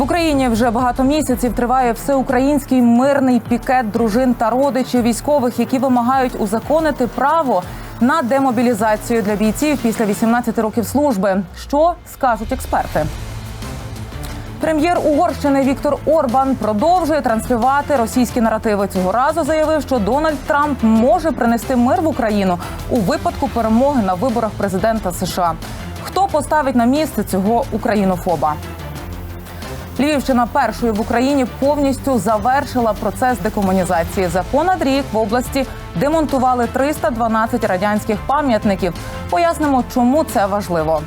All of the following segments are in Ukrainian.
В Україні вже багато місяців триває всеукраїнський мирний пікет дружин та родичів військових, які вимагають узаконити право на демобілізацію для бійців після 18 років служби. Що скажуть експерти? Прем'єр Угорщини Віктор Орбан продовжує транслювати російські наративи. Цього разу заявив, що Дональд Трамп може принести мир в Україну у випадку перемоги на виборах президента США. Хто поставить на місце цього українофоба? Львівщина першою в Україні повністю завершила процес декомунізації. За понад рік в області демонтували 312 радянських пам'ятників. Пояснимо, чому це важливо.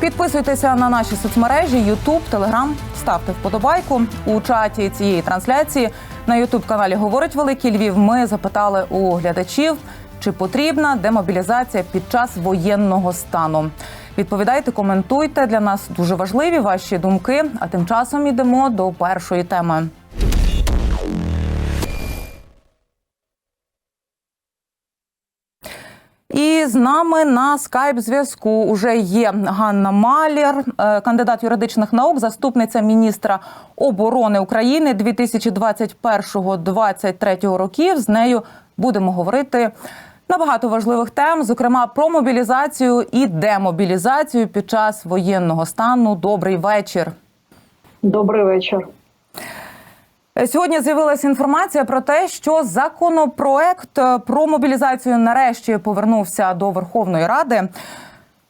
Підписуйтеся на наші соцмережі YouTube, Telegram, ставте вподобайку у чаті цієї трансляції. На youtube каналі Говорить Великий Львів. Ми запитали у глядачів, чи потрібна демобілізація під час воєнного стану. Відповідайте, коментуйте для нас дуже важливі ваші думки. А тим часом йдемо до першої теми. І з нами на скайп зв'язку уже є Ганна Малєр, е, кандидат юридичних наук, заступниця міністра оборони України 2021-2023 років. З нею будемо говорити на багато важливих тем, зокрема про мобілізацію і демобілізацію під час воєнного стану. Добрий вечір. Добрий вечір. Сьогодні з'явилася інформація про те, що законопроект про мобілізацію нарешті повернувся до Верховної Ради.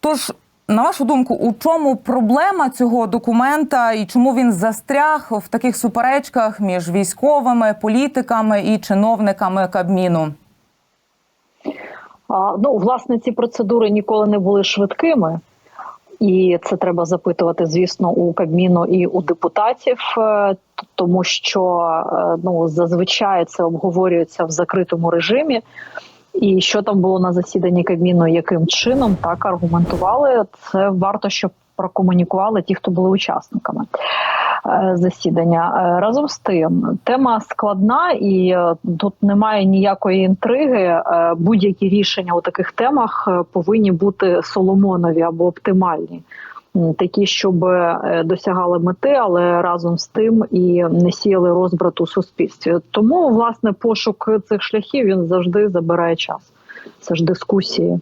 Тож, на вашу думку, у чому проблема цього документа і чому він застряг в таких суперечках між військовими, політиками і чиновниками Кабміну? Ну, власне, ці процедури ніколи не були швидкими, і це треба запитувати, звісно, у Кабміну і у депутатів, е, тому що е, ну зазвичай це обговорюється в закритому режимі. І що там було на засіданні Кабміну, яким чином так аргументували, це варто, щоб прокомунікували ті, хто були учасниками е, засідання. Е, Разом з тим, тема складна і е, тут немає ніякої інтриги. Будь-які рішення у таких темах повинні бути соломонові або оптимальні. Такі, щоб досягали мети, але разом з тим і не сіяли розбрат у суспільстві. Тому власне пошук цих шляхів він завжди забирає час. Це ж дискусії.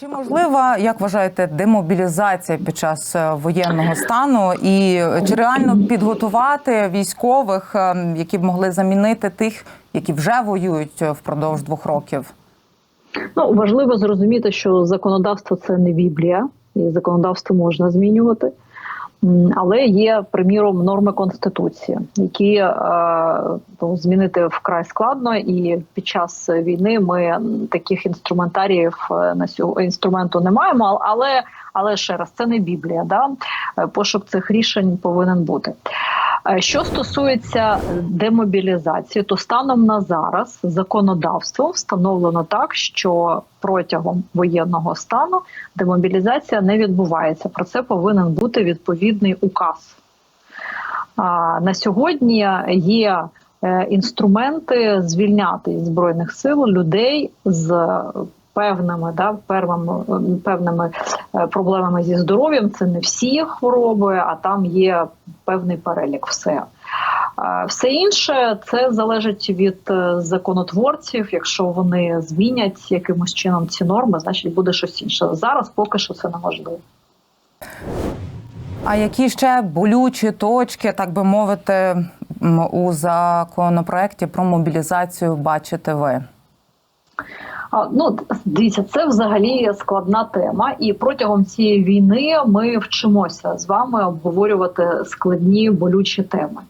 Чи можлива, як вважаєте, демобілізація під час е, воєнного стану, і чи реально підготувати військових, ем, які б могли замінити тих, які вже воюють е, впродовж двох років? Ну важливо зрозуміти, що законодавство це не біблія, і законодавство можна змінювати. Але є, приміром, норми конституції, які е, ну, змінити вкрай складно, і під час війни ми таких інструментаріїв е, на сього інструменту не маємо. Але але ще раз це не біблія. Да? Е, Пошук цих рішень повинен бути. Е, Що стосується демобілізації, то станом на зараз законодавством встановлено так, що протягом воєнного стану демобілізація не відбувається. Про це повинен бути відповідний указ. На сьогодні є е, інструменти звільняти із збройних сил людей з певними да певними, певними е, проблемами зі здоров'ям. Це не всі хвороби, а там є певний перелік. Все. Все інше це залежить від е, законотворців. Якщо вони змінять якимось чином ці норми, значить буде щось інше. Зараз поки що це неможливо. А які ще болючі точки, так би мовити, у законопроекті про мобілізацію бачите ви? Ну, дивіться, це взагалі складна тема, і протягом цієї війни ми вчимося з вами обговорювати складні болючі теми.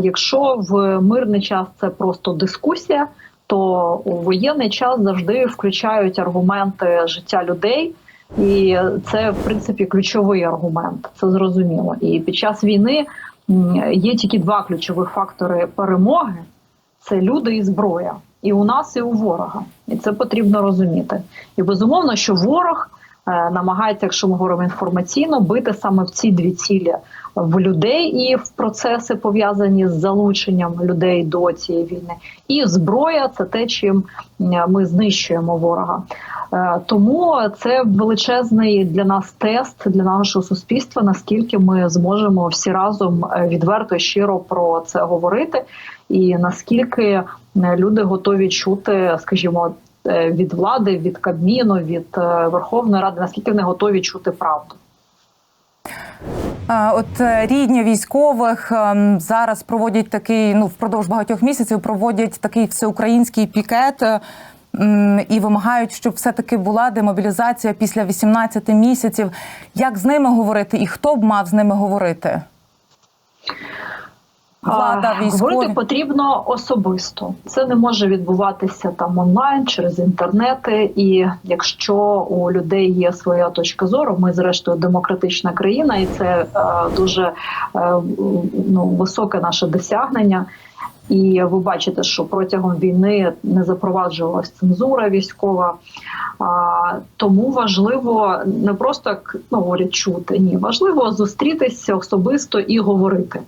Якщо в мирний час це просто дискусія, то у воєнний час завжди включають аргументи життя людей. І це в принципі ключовий аргумент, це зрозуміло. І під час війни є тільки два ключових фактори перемоги: це люди і зброя. І у нас, і у ворога, і це потрібно розуміти. І безумовно, що ворог е, намагається, якщо ми говоримо інформаційно, бити саме в ці дві цілі в людей і в процеси пов'язані з залученням людей до цієї війни. І зброя це те, чим е, ми знищуємо ворога. Е, Тому це величезний для нас тест для нашого суспільства. Наскільки ми зможемо всі разом відверто щиро про це говорити, і наскільки люди готові чути, скажімо, е, від влади, від Кабміну, від е, Верховної Ради, наскільки вони готові чути правду. Е, От е, рідні військових ем, зараз проводять такий, ну впродовж багатьох місяців проводять такий всеукраїнський пікет е, і вимагають, щоб все-таки була демобілізація після 18 місяців. Як з ними говорити, і хто б мав з ними говорити? Влада, А, військові. Говорити потрібно особисто. Це не може відбуватися там онлайн через інтернети. І якщо у людей є своя точка зору, ми зрештою демократична країна, і це е, дуже е, ну, високе наше досягнення. І ви бачите, що протягом війни не запроваджувалась цензура військова. А, тому важливо не просто як ну, чути, ні, важливо зустрітися особисто і говорити.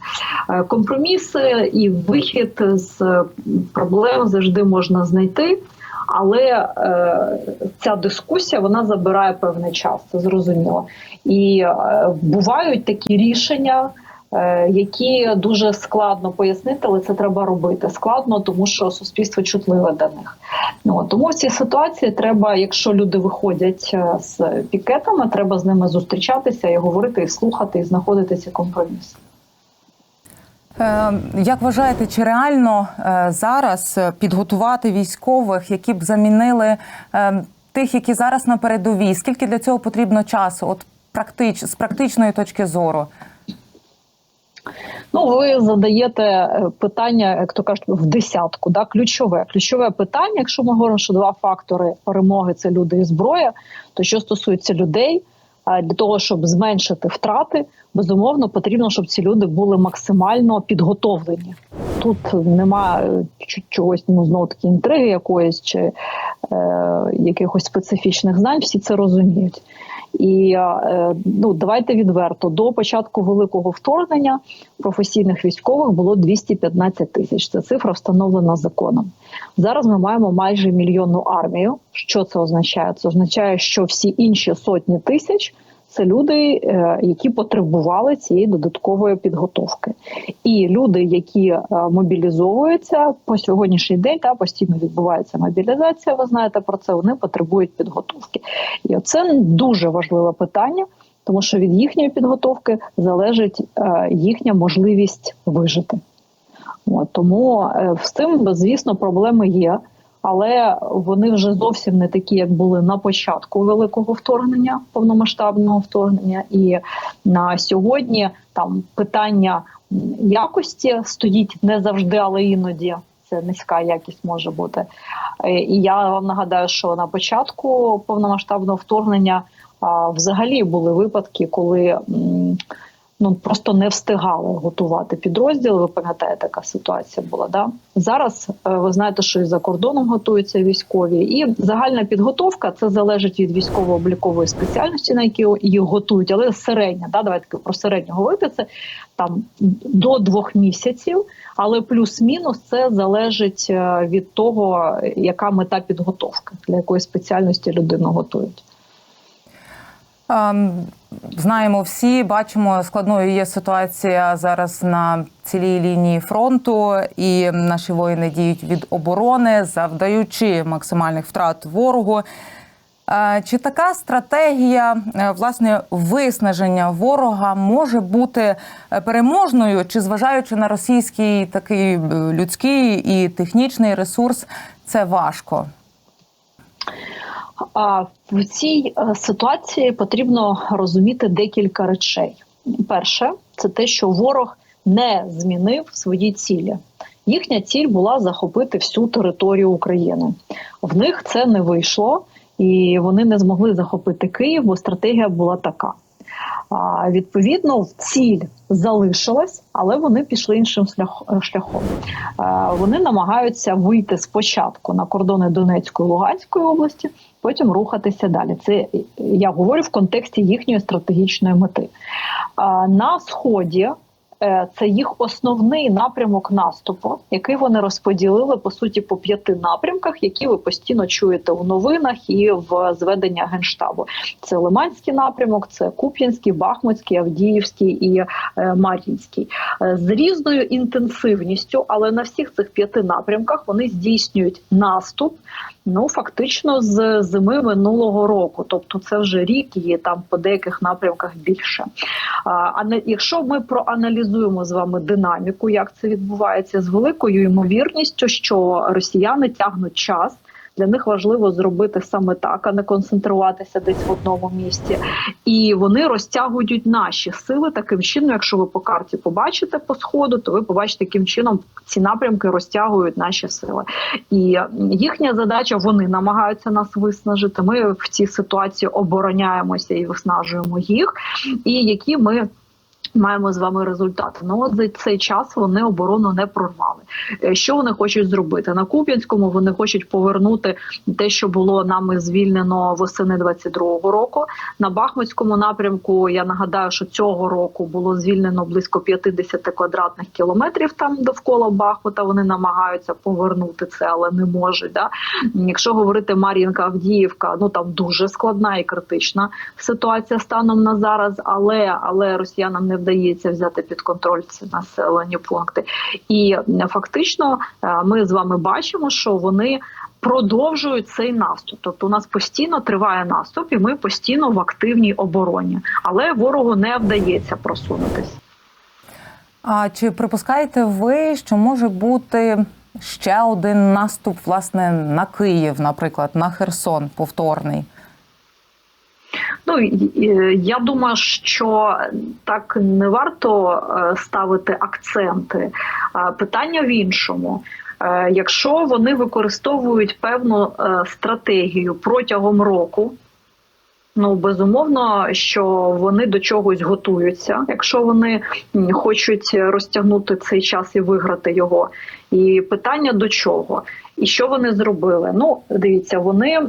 Е, Компроміси і вихід з проблем завжди можна знайти. Але е, ця дискусія вона забирає певний час, це зрозуміло. І е, бувають такі рішення, які дуже складно пояснити, але це треба робити. Складно, тому що суспільство чутливе до них. Ну, тому в цій ситуації треба, якщо люди виходять е, з пікетами, треба з ними зустрічатися і говорити, і слухати, і знаходити ці компроміси. Е, Як вважаєте, чи реально е, зараз е, підготувати військових, які б замінили е, тих, які зараз на передовій? Скільки для цього потрібно часу? От практич, з практичної точки зору? Ну, ви задаєте е, питання, як то кажуть, в десятку. Да? Ключове. Ключове питання, якщо ми говоримо, що два фактори перемоги це люди і зброя, то що стосується людей, для того, щоб зменшити втрати, безумовно потрібно, щоб ці люди були максимально підготовлені. Тут немає чогось ну знову таки інтриги якоїсь чи е, якихось специфічних знань. Всі це розуміють. І е, ну давайте відверто до початку великого вторгнення професійних військових було 215 тисяч. Це цифра встановлена законом. Зараз ми маємо майже мільйонну армію. Що це означає? Це означає, що всі інші сотні тисяч це люди, е, які потребували цієї додаткової підготовки, і люди, які е, мобілізовуються по сьогоднішній день, та постійно відбувається мобілізація. Ви знаєте про це. Вони потребують підготовки, і це дуже важливе питання, тому що від їхньої підготовки залежить е, їхня можливість вижити. От, тому з цим, звісно, проблеми є, але вони вже зовсім не такі, як були на початку великого вторгнення, повномасштабного вторгнення. І на сьогодні там питання якості стоїть не завжди, але іноді. Це низька якість може бути. Е, І я вам нагадаю, що на початку повномасштабного вторгнення а, взагалі були випадки, коли м, ну просто не встигали готувати підрозділи. Ви пам'ятаєте, така ситуація була. Да зараз е, ви знаєте, що і за кордоном готуються військові, і загальна підготовка це залежить від військово-облікової спеціальності, на які їх готують, але середня, да, давайте про середню говорити. Це там до двох місяців, але плюс-мінус це залежить е, від того, яка мета підготовки, для якої спеціальності людину готують. Ем, Знаємо всі, бачимо, складною є ситуація зараз на цілій лінії фронту, і наші воїни діють від оборони, завдаючи максимальних втрат ворогу. Е, Чи така стратегія е, власне виснаження ворога може бути е, переможною, чи зважаючи на російський такий людський і технічний ресурс, це важко? А в цій е, ситуації потрібно розуміти декілька речей. Перше, це те, що ворог не змінив свої цілі. Їхня ціль була захопити всю територію України. В них це не вийшло, і вони не змогли захопити Київ, бо стратегія була така. А, відповідно, ціль залишилась, але вони пішли іншим шляхом. Е, вони намагаються вийти спочатку на кордони Донецької і Луганської області, потім рухатися далі. Це я говорю в контексті їхньої стратегічної мети. На сході. е, Це їх основний напрямок наступу, який вони розподілили по суті по п'яти напрямках, які ви постійно чуєте у новинах і в зведення генштабу. Це Лиманський напрямок, це Куп'янський, Бахмутський, Авдіївський і е, Мар'їнський Е, з різною інтенсивністю, але на всіх цих п'яти напрямках вони здійснюють наступ. Ну фактично з зими минулого року, тобто це вже рік є там по деяких напрямках більше. А, не якщо ми проаналізуємо з вами динаміку, як це відбувається з великою ймовірністю, що росіяни тягнуть час. Для них важливо зробити саме так, а не концентруватися десь в одному місці. І вони розтягують наші сили таким чином. Якщо ви по карті побачите по сходу, то ви побачите, яким чином ці напрямки розтягують наші сили. І їхня задача вони намагаються нас виснажити. Ми в цій ситуації обороняємося і виснажуємо їх. І які ми. Маємо з вами результати. Ну от за цей час вони оборону не прорвали. Е, Що вони хочуть зробити на Куп'янському? Вони хочуть повернути те, що було нами звільнено восени 22-го року. На Бахмутському напрямку я нагадаю, що цього року було звільнено близько 50 квадратних кілометрів там довкола Бахмута. Вони намагаються повернути це, але не можуть. Да? Якщо говорити Мар'їнка Авдіївка, ну там дуже складна і критична ситуація станом на зараз, але але росіянам не вдається взяти під контроль ці населені пункти. І фактично е, ми з вами бачимо, що вони. Продовжують цей наступ, тобто у нас постійно триває наступ, і ми постійно в активній обороні, але ворогу не вдається просунутись. А чи припускаєте ви, що може бути ще один наступ, власне, на Київ, наприклад, на Херсон, повторний? Ну я думаю, що так не варто е, ставити акценти. Е, Питання в іншому. Е, Якщо вони використовують певну стратегію протягом року. Ну, безумовно, що вони до чогось готуються, якщо вони хочуть розтягнути цей час і виграти його. І питання до чого? І що вони зробили? Ну, дивіться, вони е,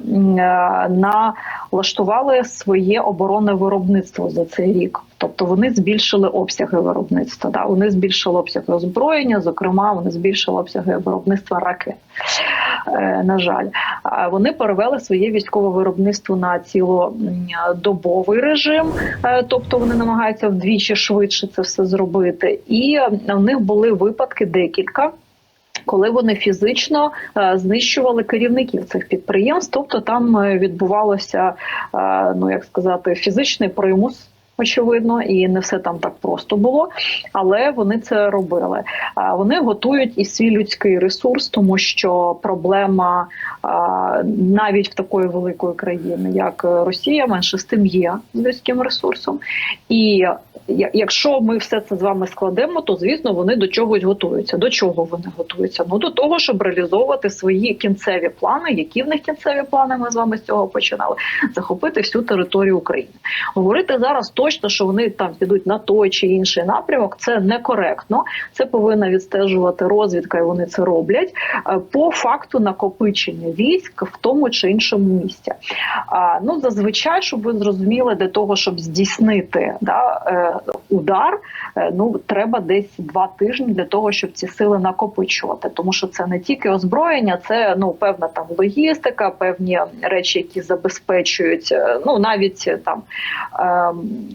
налаштували своє оборонне виробництво за цей рік. Тобто вони збільшили обсяги виробництва. Да? Вони збільшили обсяги озброєння, зокрема, вони збільшили обсяги виробництва ракет. Е, на жаль, вони перевели своє військове виробництво на цілодобовий режим, Е, тобто вони намагаються вдвічі швидше це все зробити. І в них були випадки декілька. Коли вони фізично е, знищували керівників цих підприємств, тобто там е, відбувалося, е, ну як сказати, фізичний примус. Очевидно, і не все там так просто було, але вони це робили. Вони готують і свій людський ресурс, тому що проблема навіть в такої великої країни, як Росія, менше з тим є з людським ресурсом. І якщо ми все це з вами складемо, то звісно вони до чогось готуються. До чого вони готуються? Ну до того, щоб реалізовувати свої кінцеві плани. Які в них кінцеві плани? Ми з вами з цього починали захопити всю територію України. Говорити зараз точно, що вони там підуть на той чи інший напрямок, це некоректно. Це повинна відстежувати розвідка, і вони це роблять е, по факту накопичення військ в тому чи іншому місці. А, ну зазвичай, щоб ви зрозуміли, для того, щоб здійснити да, е, удар, е, ну треба десь два тижні для того, щоб ці сили накопичувати, тому що це не тільки озброєння, це ну певна там логістика, певні речі, які забезпечують, е, ну навіть е, там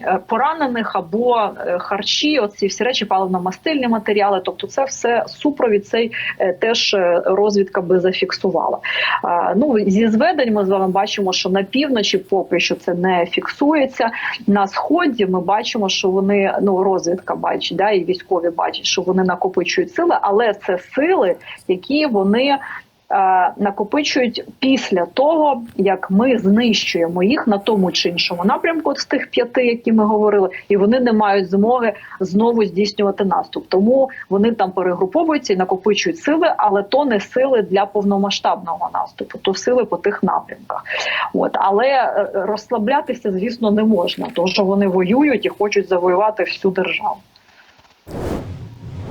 е, поранених або харчі, оці всі речі, паливно-мастильні матеріали. Тобто, це все супровід цей теж розвідка би зафіксувала. Ну зі зведень ми з вами бачимо, що на півночі поки що це не фіксується. На сході ми бачимо, що вони ну розвідка бачить, да і військові бачать, що вони накопичують сили, але це сили, які вони накопичують після того, як ми знищуємо їх на тому чи іншому напрямку з тих п'яти, які ми говорили, і вони не мають змоги знову здійснювати наступ. Тому вони там перегруповуються і накопичують сили, але то не сили для повномасштабного наступу, то сили по тих напрямках. От але е, розслаблятися, звісно, не можна, тому що вони воюють і хочуть завоювати всю державу.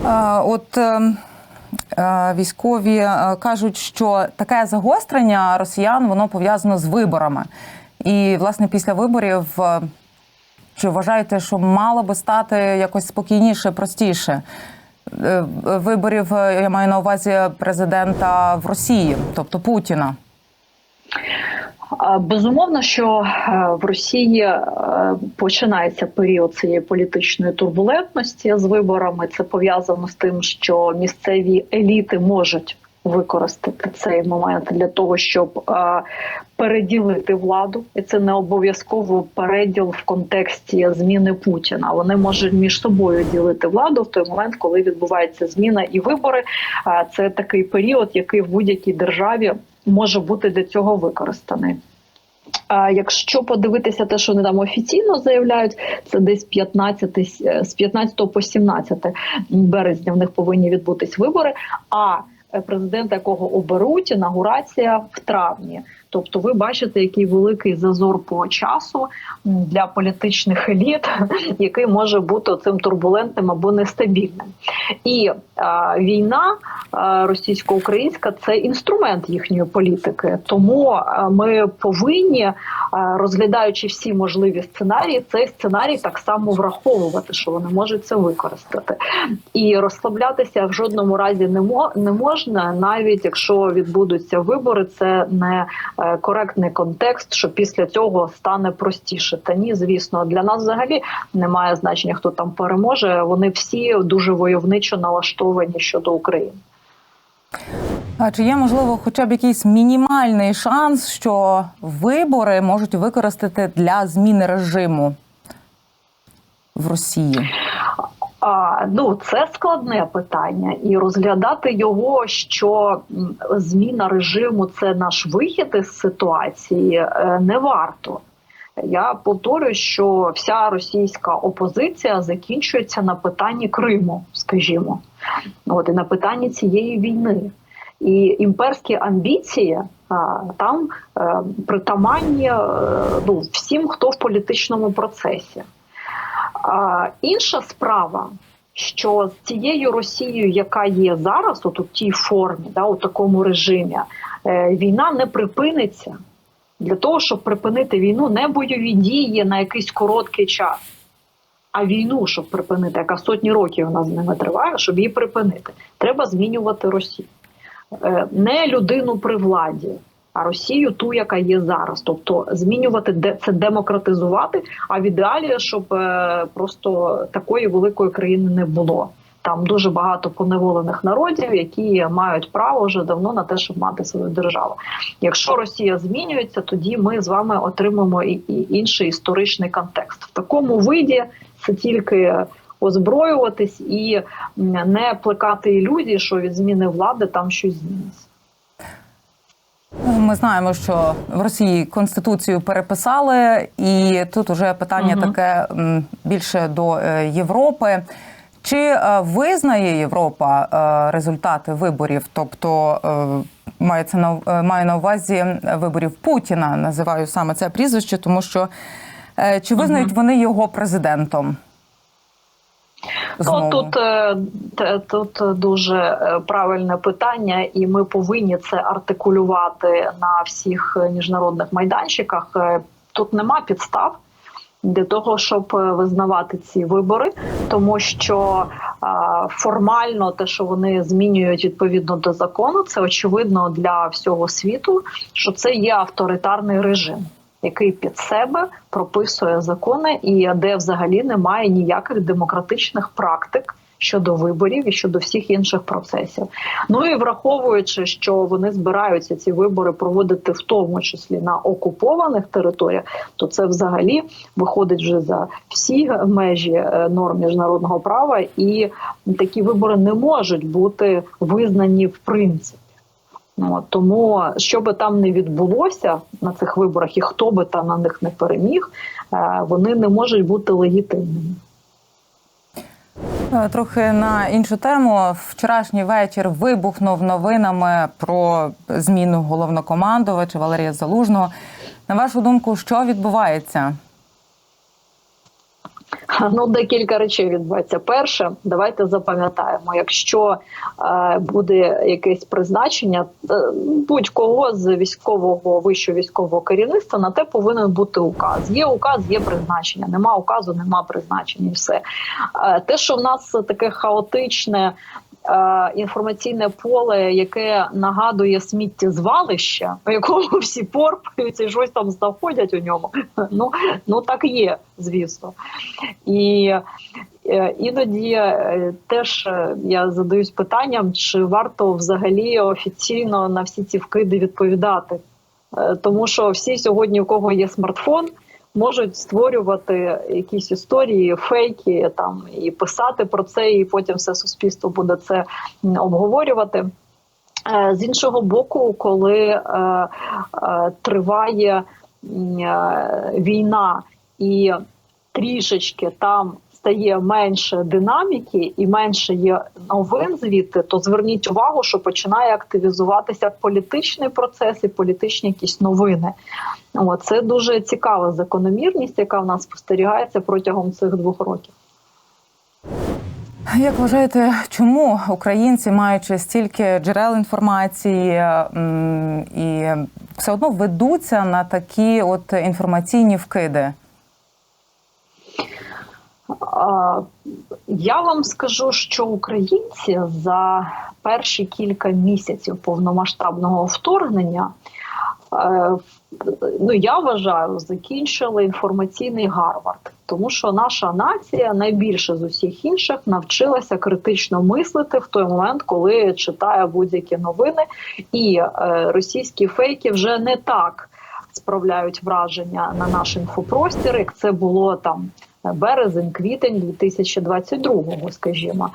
Е, От е, е, військові е, кажуть, що таке загострення росіян воно пов'язано з виборами. І власне після виборів е, чи вважаєте, що мало би стати якось спокійніше, простіше? Е, Виборів е, я маю на увазі президента в Росії, тобто Путіна. Безумовно, що е, в Росії е, починається період цієї політичної турбулентності з виборами. Це пов'язано з тим, що місцеві еліти можуть використати цей момент для того, щоб е, переділити владу, і це не обов'язково переділ в контексті зміни Путіна. Вони можуть між собою ділити владу в той момент, коли відбувається зміна і вибори. Е, Це такий період, який в будь-якій державі може бути для цього використаний. А якщо подивитися те, що вони там офіційно заявляють, це десь 15, е, з 15 по 17 березня в них повинні відбутись вибори. А президента, якого оберуть, інаугурація в травні. Тобто, ви бачите, який великий зазор по часу для політичних еліт, який може бути цим турбулентним або нестабільним. І а, війна а, російсько-українська це інструмент їхньої політики. Тому ми повинні, розглядаючи всі можливі сценарії, цей сценарій так само враховувати, що вони можуть це використати. І розслаблятися в жодному разі не мо- не можна, навіть якщо відбудуться вибори, це не е, коректний контекст, що після цього стане простіше. Та ні, звісно, для нас взагалі немає значення, хто там переможе. Вони всі дуже войовничо налаштовані щодо України. А чи є можливо хоча б якийсь мінімальний шанс, що вибори можуть використати для зміни режиму в Росії? А, ну це складне питання, і розглядати його, що зміна режиму це наш вихід із ситуації, е, не варто. Я повторюю, що вся російська опозиція закінчується на питанні Криму, скажімо, от і на питанні цієї війни. І імперські амбіції а, там е, притаманні е, ну, всім, хто в політичному процесі. А, інша справа, що з цією Росією, яка є зараз, от у тій формі, да, у такому режимі, е, війна не припиниться. Для того, щоб припинити війну, не бойові дії на якийсь короткий час, а війну, щоб припинити, яка сотні років вона з ними триває, щоб її припинити, треба змінювати Росію. Е, Не людину при владі, а Росію ту, яка є зараз. Тобто змінювати це демократизувати. А в ідеалі, щоб е, просто такої великої країни не було. Там дуже багато поневолених народів, які мають право вже давно на те, щоб мати свою державу. Якщо Росія змінюється, тоді ми з вами отримаємо і інший історичний контекст. В такому виді це тільки озброюватись і не плекати ілюзії, що від зміни влади там щось зміниться. Ми знаємо, що в Росії конституцію переписали, і тут уже питання Мгм. таке більше до е, Європи. Чи е, визнає Європа е, результати виборів? Тобто мається на маю на увазі виборів Путіна, називаю саме це прізвище, тому що чи визнають вони його президентом? Ну, тут, е, тут дуже е, правильне питання, і ми повинні це артикулювати на всіх міжнародних майданчиках. Е, Тут нема підстав для того, щоб визнавати ці вибори, тому що формально те, що вони змінюють відповідно до закону, це очевидно для всього світу, що це є авторитарний режим. Який під себе прописує закони, і де взагалі немає ніяких демократичних практик щодо виборів і щодо всіх інших процесів. Ну і враховуючи, що вони збираються ці вибори проводити в тому числі на окупованих територіях, то це взагалі виходить вже за всі межі е, норм міжнародного права, і такі вибори не можуть бути визнані в принципі. Ну, от, тому, що би там не відбулося на цих виборах, і хто би там на них не переміг, е, вони не можуть бути легітимними. Е, Трохи на іншу тему. Вчорашній вечір вибухнув новинами про зміну головнокомандувача Валерія Залужного. На вашу думку, що відбувається? Ну, декілька речей відбувається. Перше, давайте запам'ятаємо, якщо е, буде якесь призначення е, будь-кого з військового вищого військового керівництва, на те повинен бути указ. Є указ, є призначення. Нема указу, нема призначення. І все е, те, що в нас таке хаотичне. Е, Інформаційне поле, яке нагадує сміттєзвалище, у якому всі порпаються і щось там знаходять у ньому. Ну ну так є, звісно. І е, іноді е, теж я задаюсь питанням, чи варто взагалі офіційно на всі ці вкиди відповідати. Тому що всі сьогодні, у кого є смартфон, можуть створювати якісь історії, фейки там і писати про це, і потім все суспільство буде це обговорювати. Е, З іншого боку, коли е, е, триває війна і трішечки там стає менше динаміки і менше є новин звідти, то зверніть увагу, що починає активізуватися політичний процес і політичні якісь новини. О, це дуже цікава закономірність, яка в нас спостерігається протягом цих двох років. Як вважаєте, чому українці, маючи стільки джерел інформації і все одно ведуться на такі от інформаційні вкиди? Я вам скажу, що українці за перші кілька місяців повномасштабного вторгнення, е, ну я вважаю, закінчили інформаційний Гарвард, тому що наша нація найбільше з усіх інших навчилася критично мислити в той момент, коли читає будь-які новини, і е, російські фейки вже не так справляють враження на наш інфопростір, як це було там березень, квітень 2022-го, скажімо.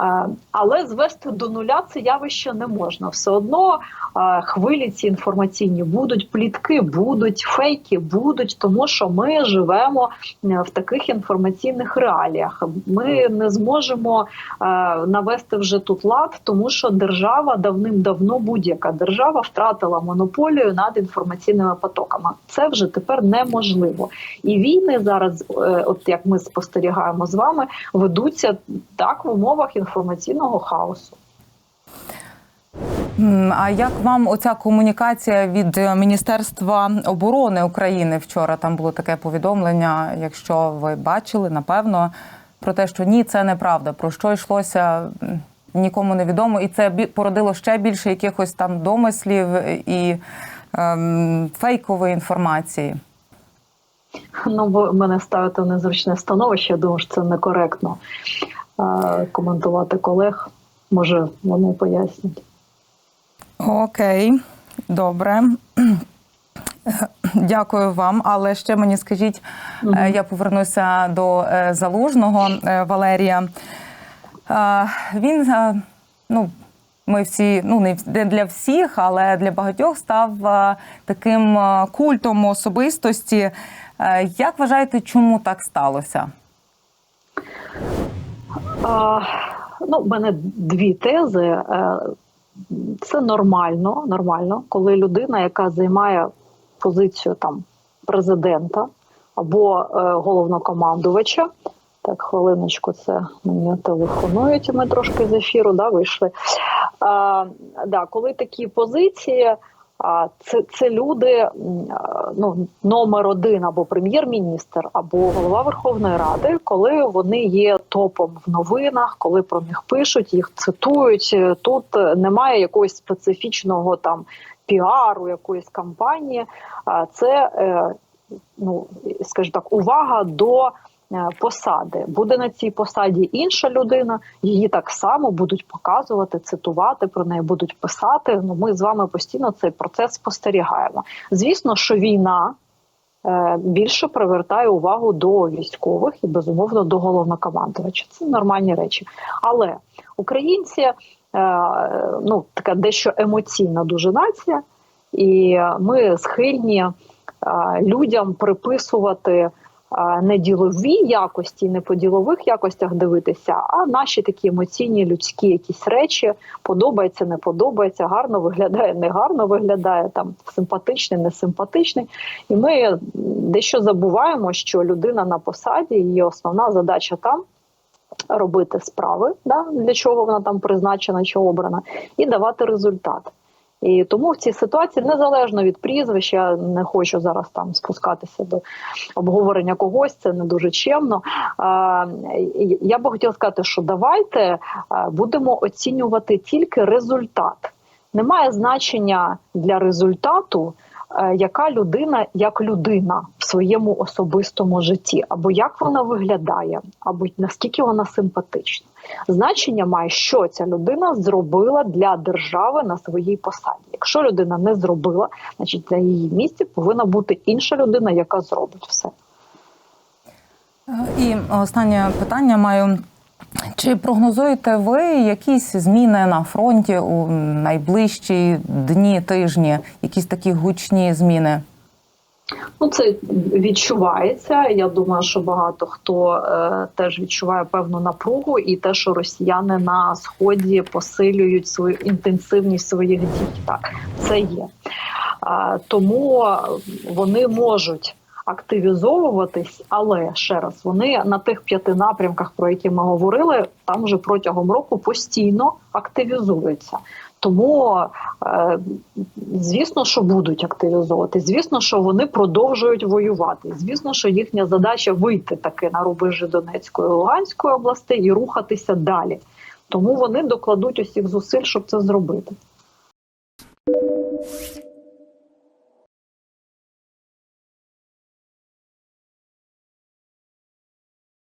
Е, Але звести до нуля це явище не можна. Все одно е, хвилі ці інформаційні будуть, плітки будуть, фейки будуть, тому що ми живемо е, в таких інформаційних реаліях. Ми не зможемо навести вже тут лад, тому що держава давним-давно будь-яка держава втратила монополію над інформаційними потоками. Це вже тепер неможливо. І війни зараз, от як ми спостерігаємо з вами, ведуться так в умовах інформаційного хаосу. А як вам оця комунікація від Міністерства оборони України вчора? Там було таке повідомлення, якщо ви бачили, напевно, про те, що ні, це неправда. Про що йшлося нікому не відомо, і це породило ще більше якихось там домислів і ем, фейкової інформації. Ну, ви мене ставите в незручне становище. Я думаю, що це некоректно коментувати колег. Може, вони пояснять. Окей, добре. Дякую вам. Але ще мені скажіть, е, я повернуся до е, залужного е, Валерія. Він, ну, ми всі, ну не для всіх, але для багатьох став таким культом особистості. Е, Як вважаєте, чому так сталося? А, ну, в мене дві тези. Е, Це нормально, нормально, коли людина, яка займає позицію там президента або е, головнокомандувача. Так, хвилиночку, це мені телефонують. Ми трошки з ефіру да, вийшли. А, да, коли такі позиції, це, це люди ну, номер один або прем'єр-міністр, або голова Верховної Ради, коли вони є топом в новинах, коли про них пишуть, їх цитують. Тут немає якогось специфічного там піару, якоїсь кампанії. А це, е, ну скажімо так, увага до. Е, Посади буде на цій посаді інша людина, її так само будуть показувати, цитувати про неї, будуть писати. Ну ми з вами постійно цей процес спостерігаємо. Звісно, що війна е, більше привертає увагу до військових і безумовно до головнокомандувача. Це нормальні речі. Але українці ну, така дещо емоційна дуже нація, і ми схильні е, людям приписувати е, не ділові якості, не по ділових якостях дивитися, а наші такі емоційні людські якісь речі подобається, не подобається, гарно виглядає, не гарно виглядає, там симпатичний, не симпатичний. І ми дещо забуваємо, що людина на посаді, її основна задача там. Робити справи, да, для чого вона там призначена чи обрана, і давати результат. І тому в цій ситуації, незалежно від прізвища, не хочу зараз там спускатися до обговорення когось, це не дуже чемно. Я би хотіла сказати, що давайте будемо оцінювати тільки результат. Немає значення для результату, е, яка людина як людина в своєму особистому житті, або як вона виглядає, або наскільки вона симпатична. Значення має, що ця людина зробила для держави на своїй посаді. Якщо людина не зробила, значить на її місці повинна бути інша людина, яка зробить все. І останнє питання маю. Чи прогнозуєте ви якісь зміни на фронті у найближчі дні, тижні, якісь такі гучні зміни? Ну, це відчувається. Я думаю, що багато хто е, теж відчуває певну напругу, і те, що росіяни на сході посилюють свою інтенсивність своїх дій. Так, це є. Е, тому вони можуть активізовуватись, але ще раз вони на тих п'яти напрямках, про які ми говорили, там вже протягом року постійно активізуються. Тому, е, звісно, що будуть активізовувати. Звісно, що вони продовжують воювати. Звісно, що їхня задача вийти таки на рубежі Донецької і Луганської областей і рухатися далі. Тому вони докладуть усіх зусиль, щоб це зробити.